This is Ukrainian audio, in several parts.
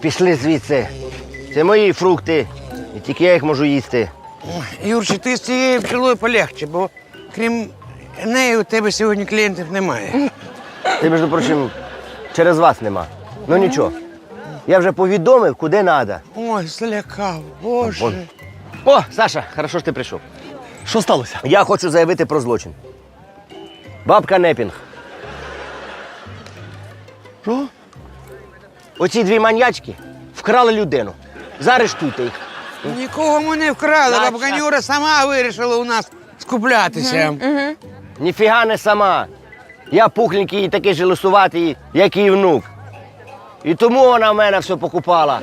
пішли звідси. Це мої фрукти. І тільки я їх можу їсти. Юрчик, ти з цією пчелою полегче, бо крім неї у тебе сьогодні клієнтів немає. Ти, між прочим, через вас нема. Ну нічого. Я вже повідомив, куди треба. Ой, злякав, боже. О, Саша, хорошо, що ти прийшов. Що сталося? Я хочу заявити про злочин. Бабка Непінг. Оці дві маньячки вкрали людину. Заарештуйте їх. Нікого ми не вкрали, Наша. бабка Нюра сама вирішила у нас скуплятися. Ніфіга не сама. Я пухленький і такий же лисуватий, як її внук. І тому вона в мене все покупала.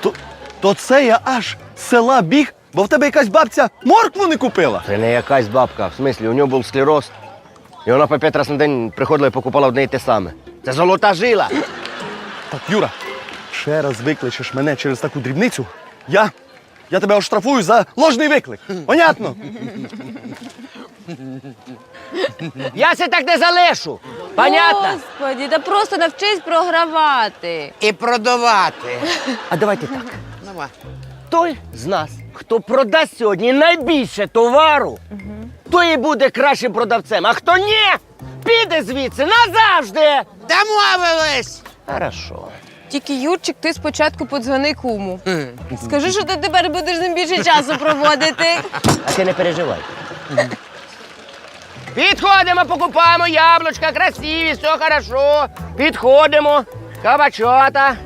То, то це я аж з села біг, бо в тебе якась бабця моркву не купила. Це не якась бабка. В смислі, у нього був склероз. І вона по п'ять разів на день приходила і покупала одне і те саме. Це золота жила. Так, Юра, ще раз викличеш мене через таку дрібницю, я, я тебе оштрафую за ложний виклик. Понятно? Я це так не залишу. Понятно? Господи, да просто навчись програвати. І продавати. А давайте так. Давай. Той з нас, хто продасть сьогодні найбільше товару, той і буде кращим продавцем. А хто ні, піде звідси назавжди. Домовились! Хорошо. Тільки Юрчик, ти спочатку подзвони куму. Скажи, що ти тепер будеш з ним більше часу проводити. А ти не переживай. Підходимо, покупаємо яблучка, красиві, все хорошо. Підходимо. Кабачота.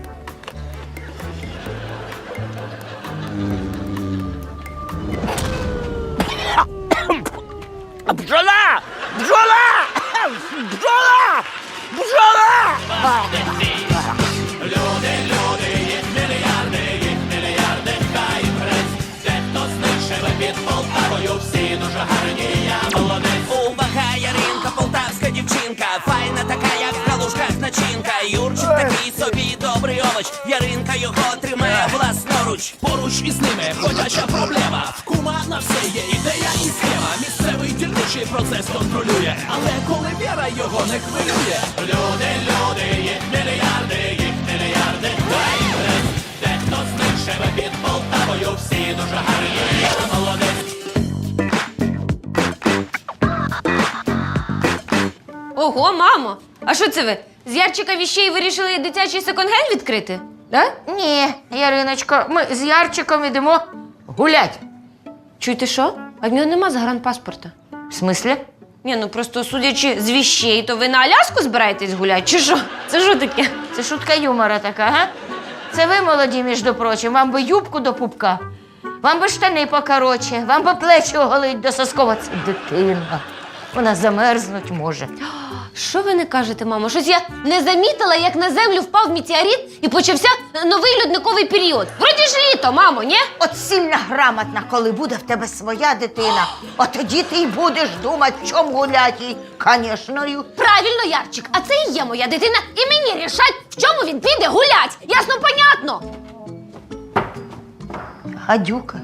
Бджола! Бджола! Бджола! Бджола! Собі добрий овоч. Яринка його тримає власноруч. Поруч із ними ходяча проблема. Кума на все є ідея і схема. Місцевий дільничий процес контролює, але коли віра його не хвилює. Люди, люди, їх мільярди, їх мільярди. Дехто з них живе під Полтавою. Всі дуже гарні, молодець. Ого, мамо! А що це ви? З Ярчика віщей вирішили дитячий секонд-ген відкрити? Да? Ні, Яриночко, ми з Ярчиком ідемо гулять. Чуєте що? А в нього нема загранпаспорта. В смислі? Ні, ну просто судячи з віщей, то ви на Аляску збираєтесь гуляти, чи що? Це що таке? Це шутка юмора така, га? Це ви молоді, між прочим, вам би юбку до пупка, вам би штани покороче, вам би плечі оголить до соскова. Це дитина. Вона замерзнуть може. Що ви не кажете, мамо? Щось я не замітила, як на землю впав метеорит і почався новий льодниковий період. Вроді ж літо, мамо, ні? От сильно грамотна, коли буде в тебе своя дитина. От тоді ти й будеш думати, в чому гулять їй. Звісно, Правильно, Ярчик, а це і є моя дитина, і мені рішать, в чому він піде гулять. Ясно, понятно. гадюка.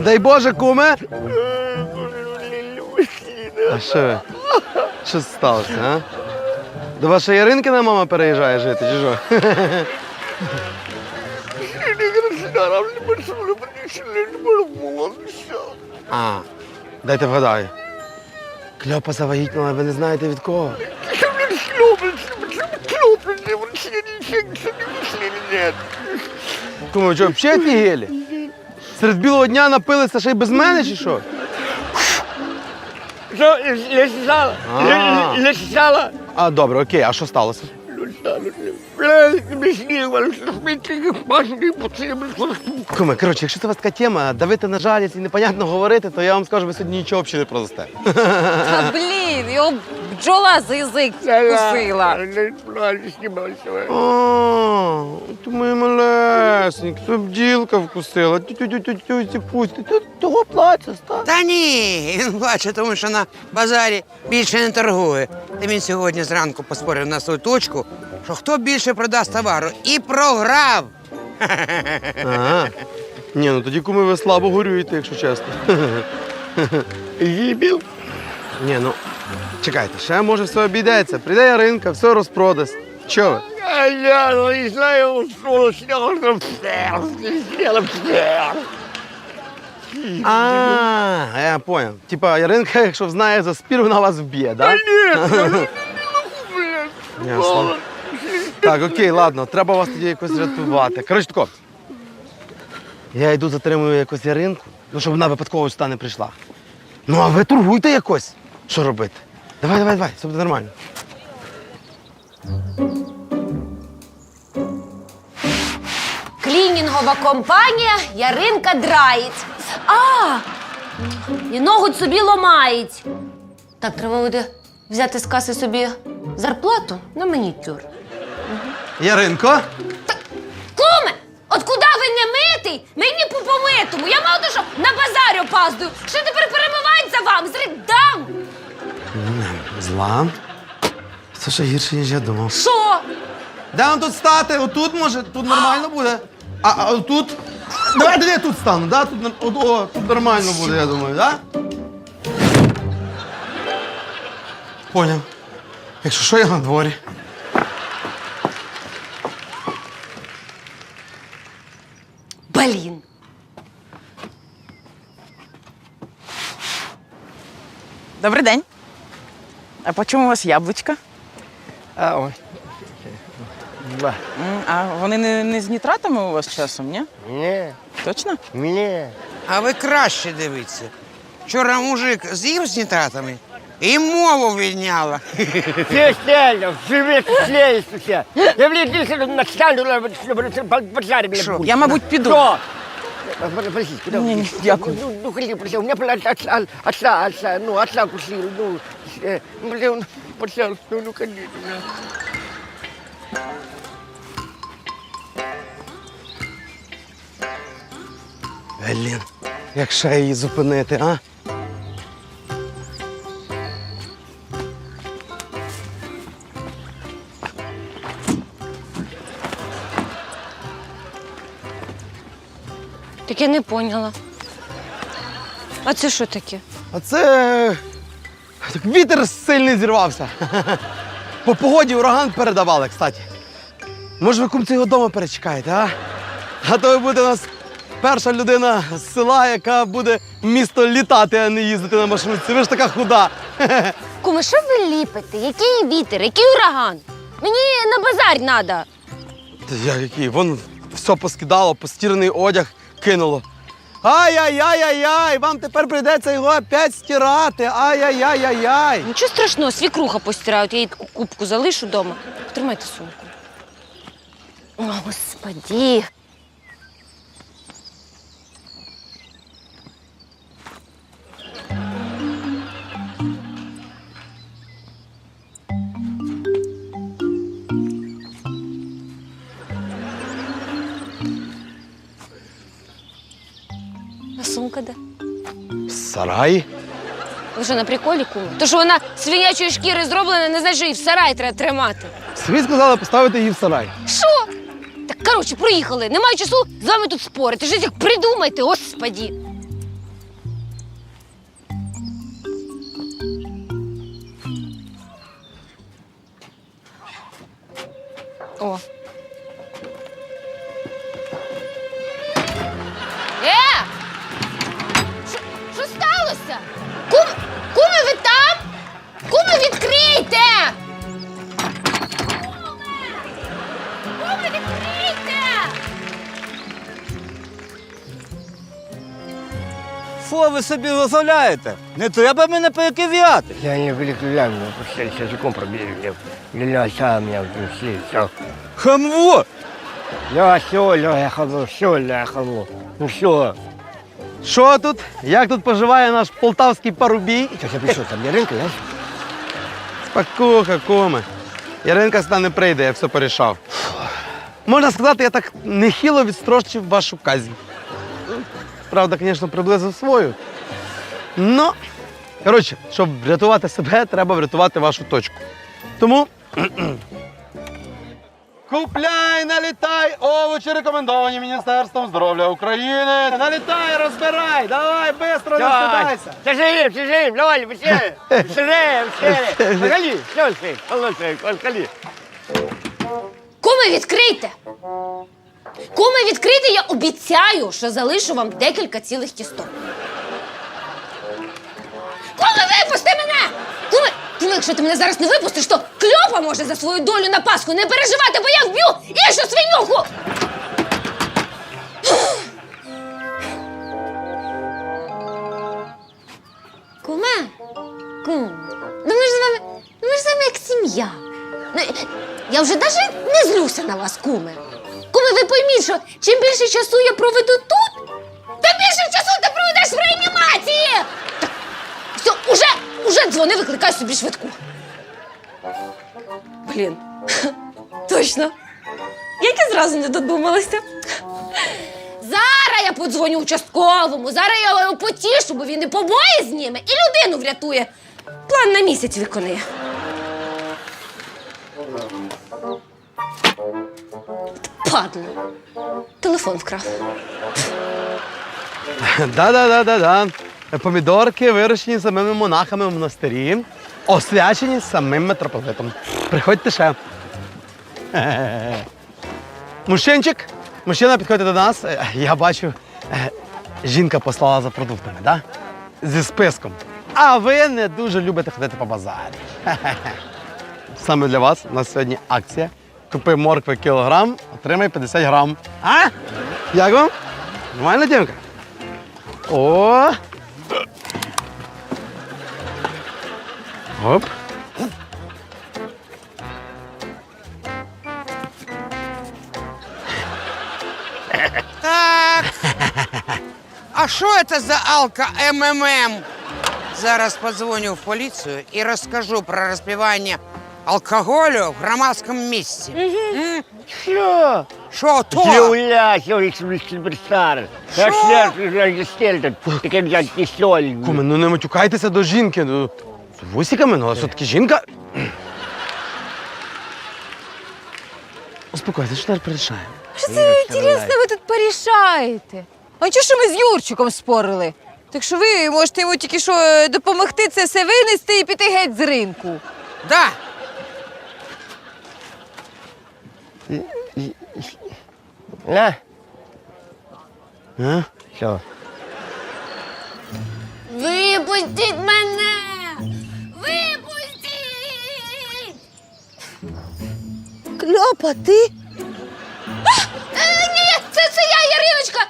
Дай Боже, куме. А що ви? Що сталося, а? До вашої Яринкина мама переїжджає жити, чи що? А, дайте вгадаю. Кльопа завагітніла, ви не знаєте від кого? Кому, що, взагалі офігели? Серед білого дня напилися ще й без мене, чи що? Що, лежала? А. Лежала? А, добре, окей, а що сталося? Куме, коротше, якщо це у вас така тема, давити на жалість і непонятно говорити, то я вам скажу, ви сьогодні нічого взагалі не продасте. Та блін, його бджола за язик вкусила. О, ти мій малесеньк, то бділка вкусила. Тю-тю-тю-тю, пусти. Того плаче, став. Та ні, він плаче, тому що на базарі більше не торгує. Та він сьогодні зранку поспорив на свою точку, що хто більше продасть товару і програв. Ага. Ні, ну тоді куми ви слабо горюєте, якщо чесно. Їбіл. Ні, ну чекайте, ще може все обійдеться. Прийде Яринка, все розпродасть. Чого ви? Я не знаю, що А, я понял. Типа Яринка, якщо знає за спір, вона вас вб'є, да? Ясно. Так, окей, ладно, треба вас тоді якось рятувати. Коротше тако. Я йду затримую якось Яринку, ну щоб вона випадково сюди не прийшла. Ну, а ви торгуйте якось. Що робити? Давай, давай, давай, все буде нормально. Клінінгова компанія Яринка драїть. А! І ноготь собі ломають. Так, треба буде взяти з каси собі зарплату на манікюр. Яринко? Куме! От куди ви не митий? Мені по помитому. Я мало того, що на базарі опаздую. Що тепер перемивають за вам? Зридам! Зла. Це ще гірше, ніж я думав. Що? Де вам тут стати? Отут може, тут нормально буде. А, а отут. Давайте я тут стану, да? Тут, нар- от, о, тут нормально буде, я думаю, да? Поняв. Якщо що, я на дворі. Блін. Добрий день. А по чому у вас яблучка? А, ой. Два. М, А вони не, не з нітратами у вас часом, ні? Ні, Точно? ні. А ви краще дивіться. Вчора мужик з'їв з нітратами і мову відняла. Все стельно, живи слейся. Я в летище настану, пожарь меня Шо? будет. Я, мабуть, піду. Что? Не, дякую. Ну, ну, у отца, отца, отца, ну, отца ну, э, блин, пожалуйста, ну, конечно. Блін, як ще її зупинити, а? Так я не поняла. А це що таке? А це так вітер сильний зірвався. По погоді ураган передавали, кстати. Може, ви кумці його вдома перечекаєте, а? А то ви будете у нас перша людина з села, яка буде в місто літати, а не їздити на маршрутці. Ви ж така худа. Куме, що ви ліпите? Який вітер, який ураган? Мені на базар треба. Та я який? Вон все поскидало, постіраний одяг кинуло. Ай-яй-яй-яй-яй! Вам тепер прийдеться його опять стирати. Ай-яй-яй-яй-яй! Нічого страшного, свікруха постирають, я їй кубку залишу вдома. Тримайте сумку. О, господі. Сарай? Ви що, на приколі кума? То, що вона з свинячої шкіри зроблена, не значить, що її в сарай треба тримати. Світ сказали поставити її в сарай. Що? Так, коротше, проїхали. Немає часу з вами тут спорити. Щось як придумайте, господі. Що ви собі дозволяєте? Не треба мене перекив'яти. Я не великолепно, пошли, языком пробили. Я сам я все, все. Хамво! Я все, я все, я. Ну все. Що тут? Як тут поживає наш полтавський парубій? Сейчас я пришел, там Яринка, я? Спокуха, куме. Яринка сюди не прийде, я все порішав. Можна сказати, я так нехило відстрочив вашу казнь. Правда, звісно, приблизив свою. Ну, коротше, щоб врятувати себе, треба врятувати вашу точку. Тому. Купляй, налітай, овочі рекомендовані Міністерством здоров'я України. Налітай, розбирай, давай, швидко, не стидайся. Тяжелее, тяжелее, давай, быстрее. Быстрее, быстрее. Погоди, слушай, слушай, погоди. Куми, відкрийте! Куми, відкрийте, я обіцяю, що залишу вам декілька цілих кісток. Куми, випусти мене! Куми, куми, якщо ти мене зараз не випустиш, то кльопа може за свою долю на Пасху не переживати, бо я вб'ю іншу свинюху! Куме, кум, ну ми ж з вами, ну ми ж з вами як сім'я. Ну, я вже навіть не злюся на вас, куме. Пойміть, чим більше часу я проведу тут, тим більше часу ти проведеш в реанімації. Так, все, уже, уже дзвони, викликай собі швидку. Блін, точно. Як я зразу не додумалася. Зараз я подзвоню участковому, зараз я його потішу, бо він і побої зніме, і людину врятує. План на місяць виконує. Падло. Телефон вкрав. Да-да-да-да-да. Помідорки вирощені самими монахами в монастирі, освячені самим митрополитом. Приходьте ще. Мужчинчик, мужчина, підходьте до нас. Я бачу, жінка послала за продуктами, да? Зі списком. А ви не дуже любите ходити по базарі. Саме для вас у нас сьогодні акція. Купи моркви кілограм, отримай 50 грам. А? Як вам? Нормальна дівка? О! Оп. Так. А що це за алка МММ? Зараз подзвоню в поліцію і розкажу про розпивання алкоголю в громадському місці. М? Что? Що то? Юля, я суперстар. Как я стельтон, так я кислой. Куме, ну не матюкайтеся до жінки. Ну, з вусиками, ну а все-таки жінка. Успокойся, що тепер порішаємо? Що це інтересно ви тут порішаєте? А чого що ми з Юрчиком спорили? Так що ви можете йому тільки що е, допомогти це все винести і піти геть з ринку. Да. На, А? все. Випустіть мене! Випустіть! Кльопа, ти? Е, ні, це, це я, Яриночка!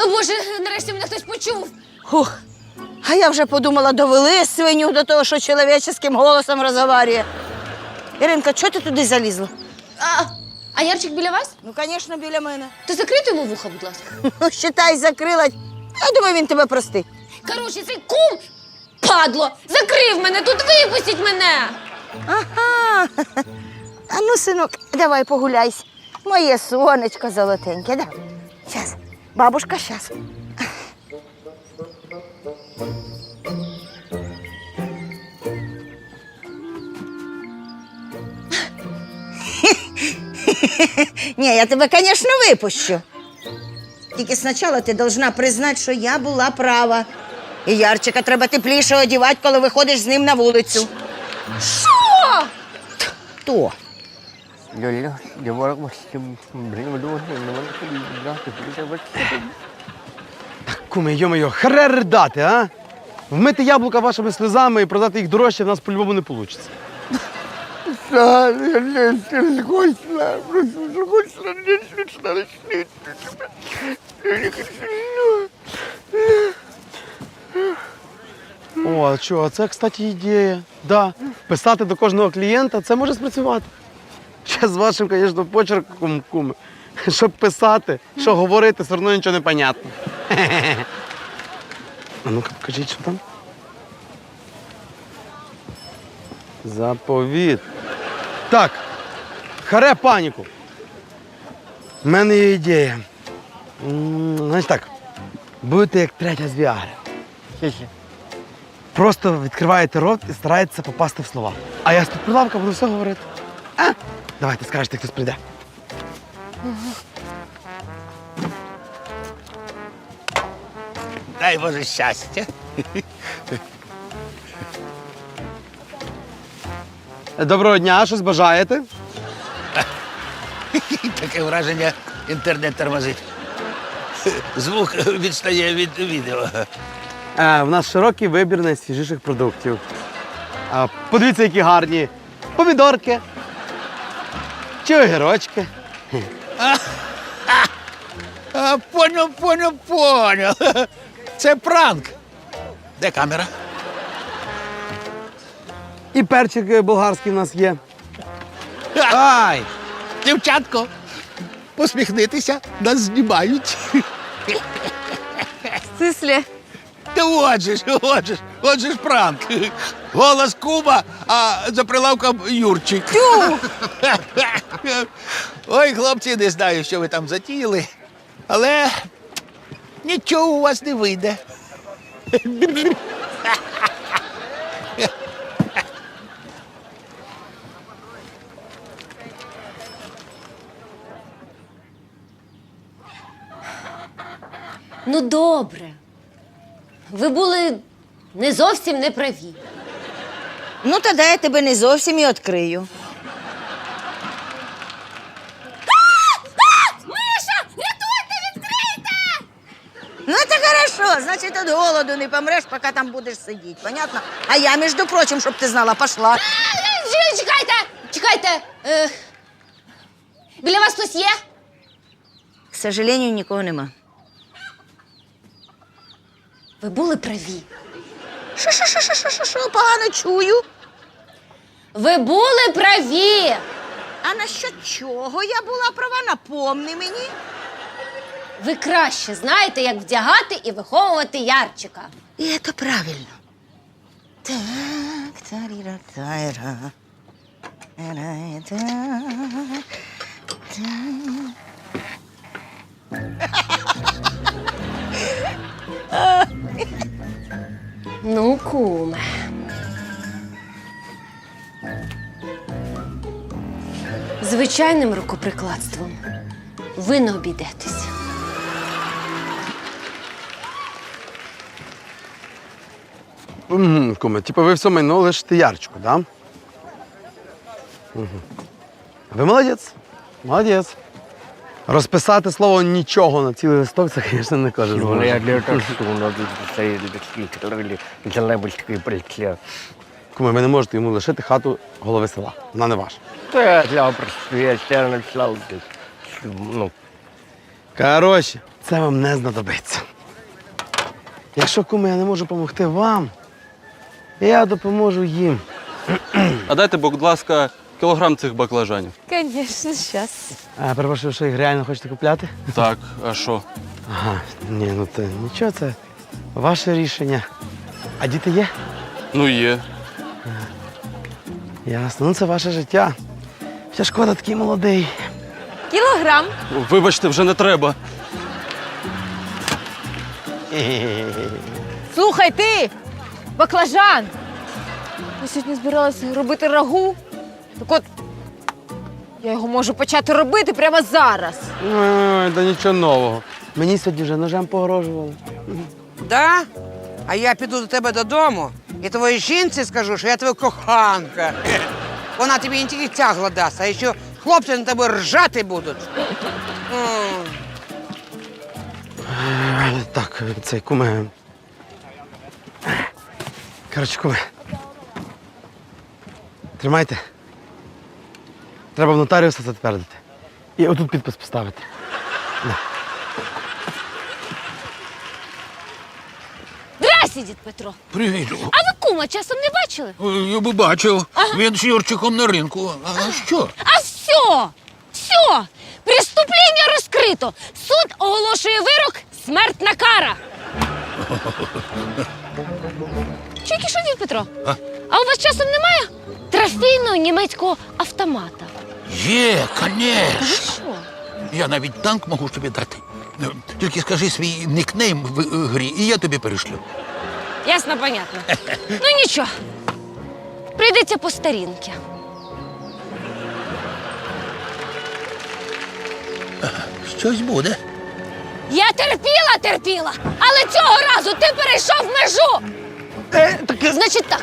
Е, Боже, нарешті мене хтось почув. Хух. А я вже подумала, довели свиню до того, що чоловіческим голосом розговорює. Іринка, чого ти туди залізла? А, а Ярчик біля вас? Ну, звісно, біля мене. То закрийте йому вуха, будь ласка. Ну, считай, закрила. Я думаю, він тебе простить. Коротше, цей кум, падло, закрив мене, тут випустіть мене! Ага. А ну, синок, давай погуляйся. Моє сонечко золотеньке, да. Щас. Бабушка, щас. Ні, я тебе, звісно, випущу. Тільки спочатку ти должна признати, що я була права. І Ярчика треба тепліше одягати, коли виходиш з ним на вулицю. Що? Хто? Куме, йо-моє, хре ридати, а? Вмити яблука вашими сльозами і продати їх дорожче в нас по-любому не вийде. О, а що, це, кстати, ідея. Да. Писати до кожного клієнта це може спрацювати. Ще з вашим, звісно, почерком, куме. Щоб писати, що говорити, все одно нічого не понятно. А ну-ка, покажіть, що там. Заповіт. Так, харе паніку. У мене є ідея. Значить так, будете як третя з Віари. Просто відкриваєте рот і стараєтеся попасти в слова. А я з під прилавка буду все говорити. А? Давайте скажете, хтось прийде. Дай Боже щастя. Доброго дня, щось бажаєте? Таке враження інтернет тормозить. Звук відстає від відео. Е, в нас широкий вибір найсвіжіших продуктів. А, подивіться, які гарні помідорки. Чи огірочки. А, поняв, поняв, поняв. Це пранк. Де камера? І перчик е, болгарський в нас є. Ай! Дівчатко, посміхнитися, нас знімають. Сислі. Та отже ж, отже ж, отже ж пранк. Голос Куба, а за прилавком Юрчик. Тю! Ой, хлопці, не знаю, що ви там затіяли, але нічого у вас не вийде. Ну, добре. Ви були не зовсім не праві. Ну, тоді я тебе не зовсім і відкрию. Миша, рятуйте, відкрийте! Ну, це хорошо, значить, від голоду не помреш, поки там будеш сидіти, понятно? А я, між прочим, щоб ти знала, пошла. Е, Чекайте, чекайте. Е, біля вас хтось є? К сожалению, нікого нема. Ви були праві. Що, що, що, що, що, що, що, погано чую. Ви були праві. А на що чого я була права? Напомни мені. Ви краще знаєте, як вдягати і виховувати ярчика. І це правильно. Так, таріра, тайра. Тайра, так, Ну, куме. Звичайним рукоприкладством ви не обійдетеся. Куме, типу ви все майно лишите ярчику, да? Угу. Ви молодець. Молодець. Розписати слово нічого на цілий листок, це, звісно, не кожен зможе. Куме, ви не можете йому лишити хату голови села. Вона не ваша. Ну, Коротше, це вам не знадобиться. Якщо куме, я не можу допомогти вам, я допоможу їм. А дайте, будь ласка, кілограм цих баклажанів. Звісно, зараз. А, перепрошую, що їх реально хочете купляти? Так, а що? Ага, ні, ну це нічого, це ваше рішення. А діти є? Ну є. Ясно, ну це ваше життя. Ще шкода, такий молодий. Кілограм. Вибачте, вже не треба. Слухай ти, баклажан. Ми сьогодні збиралися робити рагу. Так от, я його можу почати робити прямо зараз. Ой, да нічого нового. Мені сьогодні вже ножем погрожували. Да? А я піду до тебе додому і твоїй жінці скажу, що я твоя коханка. Вона тобі не тільки тягло дасть, а ще хлопці на тебе ржати будуть. М. Е, Так, цей куме. Коротше, куме. Тримайте. Треба в нотаріуса затвердити. І отут підпис поставити. Здрасте, дід Петро. Привіт. А ви кума часом не бачили? Я би бачив. Він з Юрчиком на ринку. А що? А все! Все! Преступлення розкрито! Суд оголошує вирок смертна кара. Чуєте, що, дід Петро? А? а у вас часом немає трофейного німецького автомата? Є, звісно. Я навіть танк можу тобі дати. Ну, Тільки скажи свій никнейм в е, грі, і я тобі перешлю. Ясно, понятно. Ну нічого. Прийдеться по старінки. Щось буде. Я терпіла, терпіла, але цього разу ти перейшов межу. Значить так,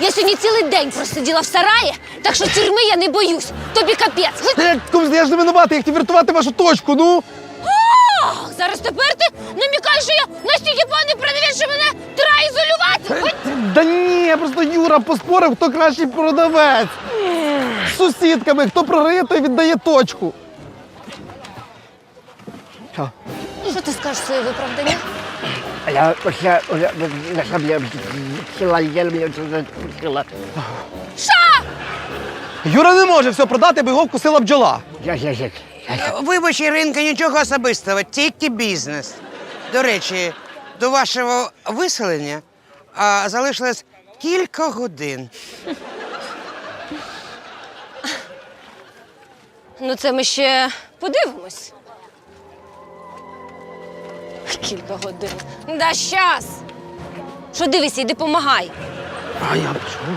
я сьогодні цілий день просиділа в сараї, так що тюрми я не боюсь. Тобі капець. Та я ж не винуватий, як ті врятувати вашу точку, ну. Ах, зараз тепер ти намікаєш, що я настільки поганий продавець, що мене треба ізолювати. Да ні, просто Юра поспорив, хто кращий продавець. З сусідками, хто програє, той віддає точку. Що ти скажеш своє виправдання? Я я я хотіла, я Юра не може все продати, бо його вкусила бджола. я я я Вибач, Іринка, нічого особистого, тільки бізнес. До речі, до вашого виселення а, залишилось кілька годин. Ну, це ми ще подивимось. Кілька годин. Да щас. Що дивися, йди помагай. А я пішов.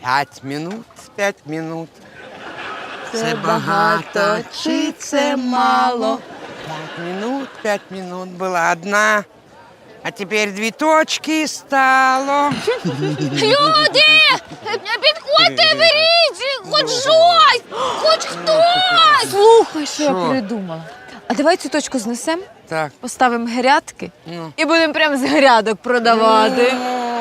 П'ять минут, п'ять минут. Це багато чи це мало? П'ять минут, п'ять минут була одна, а тепер дві точки стало. Люди! Підходьте, беріть! Хоч щось! Хоч хтось! Слухай, що я придумала. А давай цю точку знесемо, Так. поставимо грядки Ну. і будемо прямо з грядок продавати.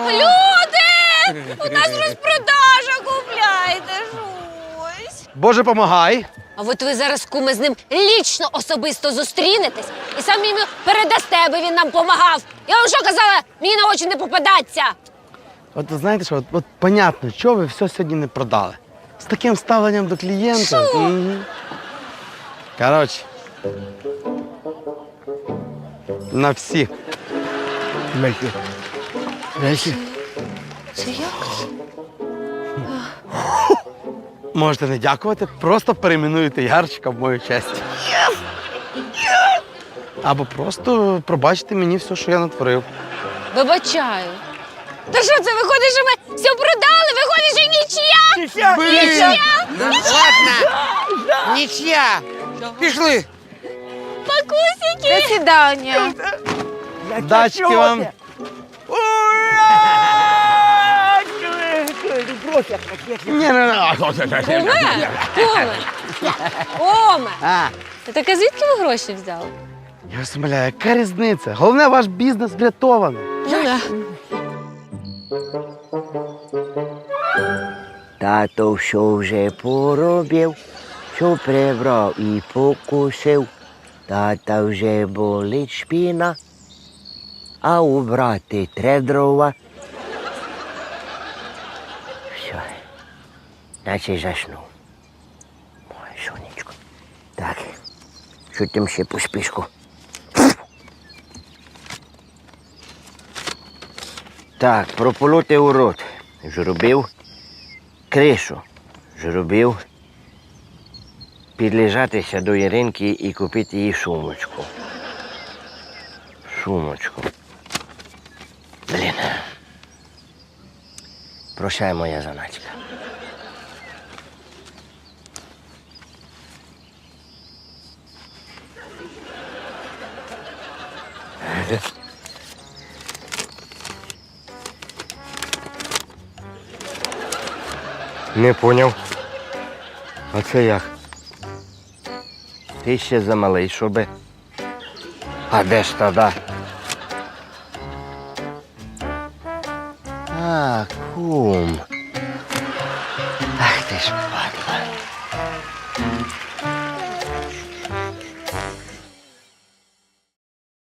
Люди! У нас розпродажа, купляйте щось. Боже, помагай. А от ви зараз куми з ним лічно особисто зустрінетесь і самі йому передасте, аби він нам помагав. Я вам що казала, мені на очі не попадаться. От знаєте що, от, от понятно, чого ви все сьогодні не продали. З таким ставленням до клієнта. Мгм. Коротше. На всі. Це як? Можете не дякувати, просто перейменуйте Ярчика в мою честь. Або просто пробачте мені все, що я натворив. Вибачаю. Та що це виходить, що ми все продали? Виходить, що нічия? Нічия? Ну, ладно, нічия. Пішли. Пакусики. До свидання. Дачки вам. Ні, не, не. Оме? Оме? А, так а звідки ви гроші взяли? Я вас умоляю, яка різниця? Головне, ваш бізнес врятований. Ну, да. Тато що вже поробив, що прибрав і покусив. Тата вже болить шпіна, а убрати тре дрова. Наче заснув. Ой, сонечко. Так, там ще по списку? Так, прополоти урод. Зробив. Кришу зробив. Підлежатися до Яринки і купити їй сумочку. Сумочку. Блін. Прощай, моя заначка. Не поняв. А це як? Ти ще замалий, щоби. А де ж тоді?